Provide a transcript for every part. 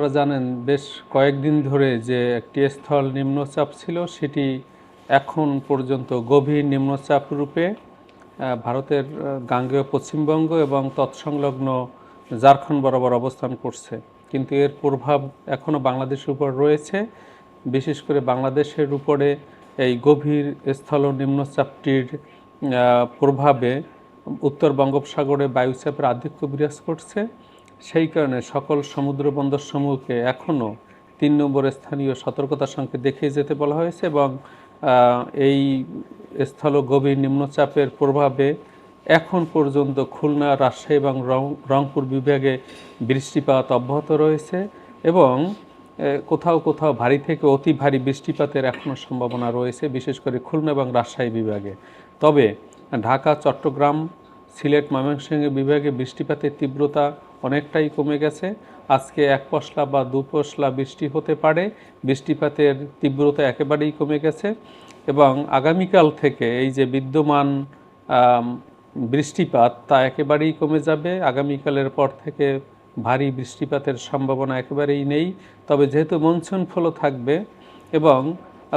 আপনারা জানেন, বেশ কয়েকদিন ধরে যে একটি স্থল নিম্নচাপ ছিল, সেটি এখন পর্যন্ত গভীর নিম্নচাপ রূপে ভারতের গাঙ্গেয় পশ্চিমবঙ্গ এবং তৎসংলগ্ন ঝাড়খণ্ড বরাবর অবস্থান করছে। কিন্তু এর প্রভাব এখনও বাংলাদেশের উপর রয়েছে। বিশেষ করে বাংলাদেশের উপরে এই গভীর স্থল নিম্নচাপটির প্রভাবে উত্তর বঙ্গোপসাগরে বায়ুচাপের আধিক্য বিরাজ করছে। সেই কারণে সকল সমুদ্র বন্দর সমূহকে এখনও তিন নম্বর স্থানীয় সতর্কতা সংকেত দেখিয়ে যেতে বলা হয়েছে এবং এই স্থল গভীর নিম্নচাপের প্রভাবে এখন পর্যন্ত খুলনা, রাজশাহী এবং রংপুর বিভাগে বৃষ্টিপাত অব্যাহত রয়েছে এবং কোথাও কোথাও ভারী থেকে অতি ভারী বৃষ্টিপাতের এখনও সম্ভাবনা রয়েছে, বিশেষ করে খুলনা এবং রাজশাহী বিভাগে। তবে ঢাকা, চট্টগ্রাম, সিলেট, ময়মনসিংহ বিভাগে বৃষ্টিপাতের তীব্রতা অনেকটাই কমে গেছে। আজকে এক পশলা বা দু পশলা বৃষ্টি হতে পারে। বৃষ্টিপাতের তীব্রতা একেবারেই কমে গেছে এবং আগামীকাল থেকে এই যে বিদ্যমান বৃষ্টিপাত তা একেবারেই কমে যাবে। আগামীকালের পর থেকে ভারী বৃষ্টিপাতের সম্ভাবনা একেবারেই নেই। তবে যেহেতু মনসুন ফলো থাকবে এবং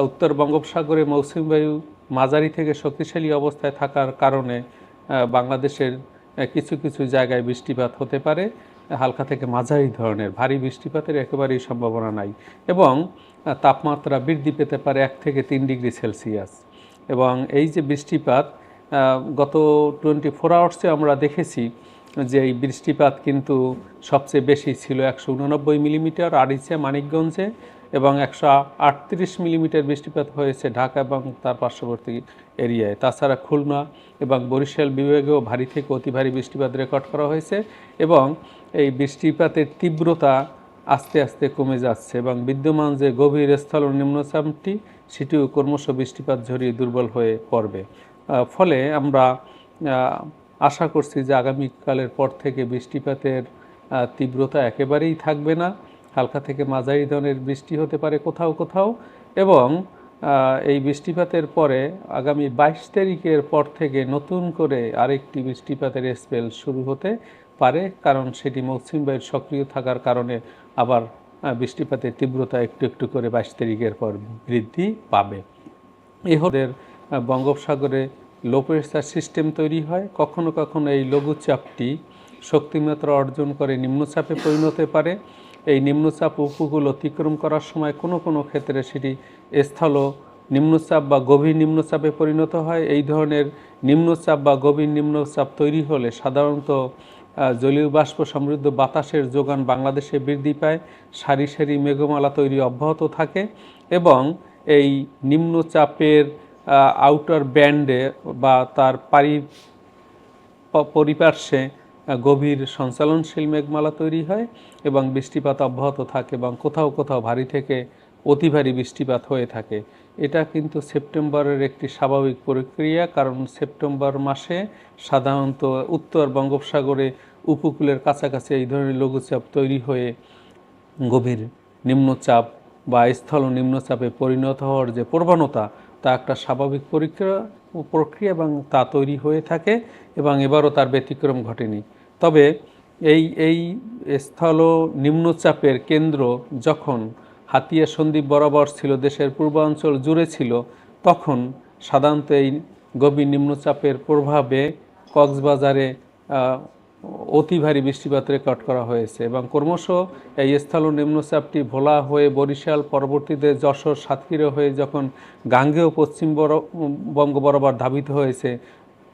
উত্তর বঙ্গোপসাগরে মৌসুমী বায়ু মাঝারি থেকে শক্তিশালী অবস্থায় থাকার কারণে বাংলাদেশের কিছু কিছু জায়গায় বৃষ্টিপাত হতে পারে, হালকা থেকে মাঝারি ধরনের, ভারী বৃষ্টিপাতের একেবারেই সম্ভাবনা নাই এবং তাপমাত্রা বৃদ্ধি পেতে পারে এক থেকে তিন ডিগ্রি সেলসিয়াস। এবং এই যে বৃষ্টিপাত গত টোয়েন্টি ফোর আওয়ার্সে আমরা দেখেছি যে এই বৃষ্টিপাত কিন্তু সবচেয়ে বেশি ছিল একশো উননব্বই মিলিমিটার আড়িচে মানিকগঞ্জে এবং একশো আটত্রিশ মিলিমিটার বৃষ্টিপাত হয়েছে ঢাকা এবং তার পার্শ্ববর্তী এরিয়ায়। তাছাড়া খুলনা এবং বরিশাল বিভাগেও ভারী থেকে অতি ভারী বৃষ্টিপাত রেকর্ড করা হয়েছে এবং এই বৃষ্টিপাতের তীব্রতা আস্তে আস্তে কমে যাচ্ছে এবং বিদ্যমান যে গভীর স্থল ও নিম্নচাপটি, সেটিও ক্রমশ বৃষ্টিপাত ঝরিয়ে দুর্বল হয়ে পড়বে। ফলে আমরা আশা করছি যে আগামীকালের পর থেকে বৃষ্টিপাতের তীব্রতা একেবারেই থাকবে না। হালকা থেকে মাঝারি ধরনের বৃষ্টি হতে পারে কোথাও কোথাও এবং এই বৃষ্টিপাতের পরে আগামী বাইশ তারিখের পর থেকে নতুন করে আরেকটি বৃষ্টিপাতের স্পেল শুরু হতে পারে, কারণ সেটি মৌসুমী বায়ুর সক্রিয় থাকার কারণে আবার বৃষ্টিপাতের তীব্রতা একটু একটু করে বাইশ তারিখের পর বৃদ্ধি পাবে। এই হদের বঙ্গোপসাগরে লো প্রেসার সিস্টেম তৈরি হয়। কখনো কখনো এই লঘুচাপটি শক্তিমাত্রা অর্জন করে নিম্নচাপে পরিণত পারে। এই নিম্নচাপ উপকূল অতিক্রম করার সময় কোনো কোনো ক্ষেত্রে সেটি স্থল নিম্নচাপ বা গভীর নিম্নচাপে পরিণত হয়। এই ধরনের নিম্নচাপ বা গভীর নিম্নচাপ তৈরি হলে সাধারণত জলীয় বাষ্প সমৃদ্ধ বাতাসের যোগান বাংলাদেশে বৃদ্ধি পায়। সারি সারি মেঘমালা তৈরি অব্যাহত থাকে এবং এই নিম্নচাপের আউটার ব্যান্ডে বা তার পারি পরিপার্শ্বে গভীর সঞ্চালনশীল মেঘমালা তৈরি হয় এবং বৃষ্টিপাত অব্যাহত থাকে এবং কোথাও কোথাও ভারী থেকে অতি ভারী বৃষ্টিপাত হয়ে থাকে। এটা কিন্তু সেপ্টেম্বরের একটি স্বাভাবিক প্রক্রিয়া, কারণ সেপ্টেম্বর মাসে সাধারণত উত্তর বঙ্গোপসাগরে উপকূলের কাছাকাছি এই ধরনের লঘুচাপ তৈরি হয়ে গভীর নিম্নচাপ বা স্থল নিম্নচাপে পরিণত হওয়ার যে প্রবণতা তা একটা স্বাভাবিক প্রক্রিয়া প্রক্রিয়া এবং তা তৈরি হয়ে থাকে এবং এবারও তার ব্যতিক্রম ঘটেনি। তবে এই এই স্থল নিম্নচাপের কেন্দ্র যখন হাতিয়া সন্দ্বীপ বরাবর ছিল, দেশের পূর্বাঞ্চল জুড়ে ছিল, তখন সাধারণত এই গভীর নিম্নচাপের প্রভাবে কক্সবাজারে অতি ভারী বৃষ্টিপাত রেকর্ড করা হয়েছে এবং ক্রমশ এই স্থল নিম্নচাপটি ভোলা হয়ে বরিশাল, পরবর্তীতে যশোর, সাতক্ষীরা হয়ে যখন গাঙ্গেয় পশ্চিম বঙ্গ বরাবর ধাবিত হয়েছে,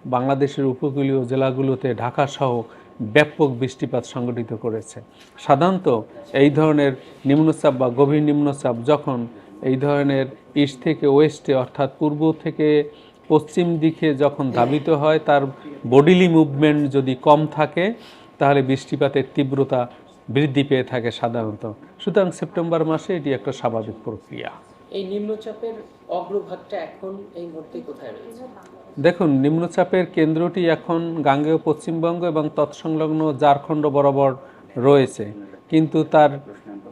বাংলাদেশের উপকূলীয় জেলাগুলোতে ঢাকাসহ ব্যাপক বৃষ্টিপাত সংঘটিত করেছে। সাধারণত এই ধরনের নিম্নচাপ বা গভীর নিম্নচাপ যখন এই ধরনের ইস্ট থেকে ওয়েস্টে অর্থাৎ পূর্ব থেকে পশ্চিম দিকে যখন ধাবিত হয় তার বডিলি মুভমেন্ট যদি কম থাকে তাহলে বৃষ্টিপাতের তীব্রতা বৃদ্ধি পেয়ে থাকে সাধারণত। সুতরাং সেপ্টেম্বর মাসে এটি একটা স্বাভাবিক প্রক্রিয়া। এই নিম্নচাপের অগ্রভাগটা এখন এই মুহূর্তে কোথায় রয়েছে? দেখুন নিম্নচাপের কেন্দ্রটি এখন গাঙ্গেয় পশ্চিমবঙ্গ এবং তৎসংলগ্ন ঝাড়খণ্ড বরাবর রয়েছে। কিন্তু তার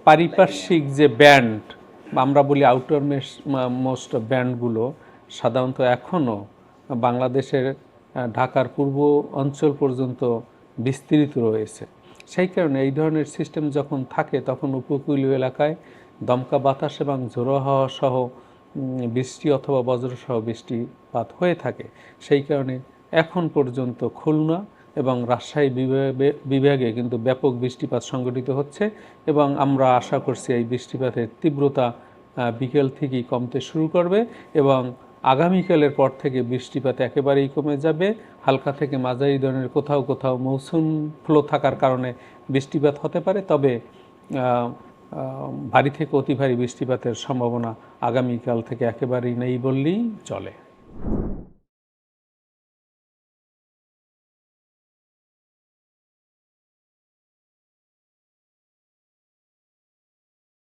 পারিপার্শ্বিক যে ব্যান্ড আমরা বলি আউটার মোস্ট ব্যান্ডগুলো সাধারণত এখনও বাংলাদেশের ঢাকার পূর্ব অঞ্চল পর্যন্ত বিস্তৃত রয়েছে। সেই কারণে এই ধরনের সিস্টেম যখন থাকে, তখন উপকূলীয় এলাকায় দমকা বাতাস এবং ঝোড়ো হাওয়া সহ বৃষ্টি অথবা বজ্রসহ বৃষ্টিপাত হয়ে থাকে। সেই কারণে এখন পর্যন্ত খুলনা এবং রাজশাহী বিভাগে বিভাগে কিন্তু ব্যাপক বৃষ্টিপাত সংঘটিত হচ্ছে এবং আমরা আশা করছি এই বৃষ্টিপাতের তীব্রতা বিকেল থেকেই কমতে শুরু করবে এবং আগামীকালের পর থেকে বৃষ্টিপাত একেবারেই কমে যাবে। হালকা থেকে মাঝারি ধরনের কোথাও কোথাও মৌসুম ফ্লো থাকার কারণে বৃষ্টিপাত হতে পারে, তবে ভারী থেকে অতি ভারী বৃষ্টিপাতের সম্ভাবনা আগামীকাল থেকে একেবারেই নেই বললেই চলে।